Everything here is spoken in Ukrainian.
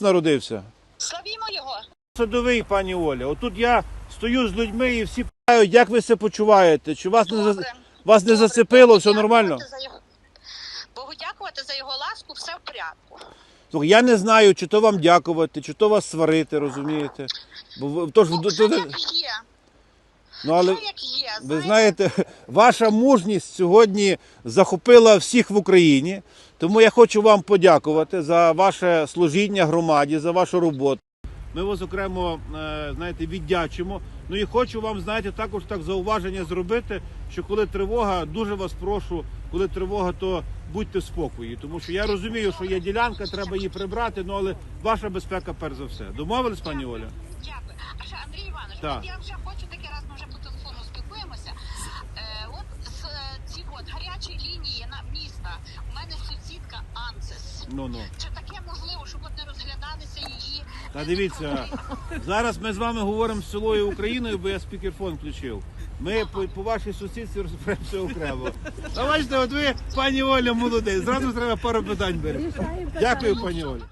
Христос народився. Славімо його. Садовий, пані Оля. Отут я стою з людьми і всі питають, як ви себе почуваєте? Чи вас не, за... Добре. не зацепило, Богу все нормально? його- Богу дякувати за його ласку, все в порядку. Слухай, Я не знаю, чи то вам дякувати, чи то вас сварити, розумієте? Бо ви- то ж, Ну, все то- як є. ну, але Все як є. Ви знаєте, ваша мужність сьогодні захопила всіх в Україні. Тому я хочу вам подякувати за ваше служіння громаді, за вашу роботу. Ми вас окремо е, знаєте, віддячимо. Ну і хочу вам, знаєте, також так зауваження зробити, що коли тривога, дуже вас прошу, коли тривога, то будьте в спокої. Тому що я розумію, що є ділянка, треба її прибрати, ну але ваша безпека перш за все. Домовились, пані Оля? Дякую. А ще Андрій Іванович, Так. я вже хочу таке раз, ми вже по телефону спілкуємося. Е, от з е, ці от гарячі лінії на міста. У мене сусідка Ансес. Ну ну. Чи таке можливо, щоб от не розглядалися її? Та дивіться, зараз ми з вами говоримо з селою Україною, бо я спікерфон включив. Ми по, по вашій сусідці розберемося окремо. А бачите, от ви, пані Оля, молодець. Зразу треба пару питань беремо. Дякую, пані Оля.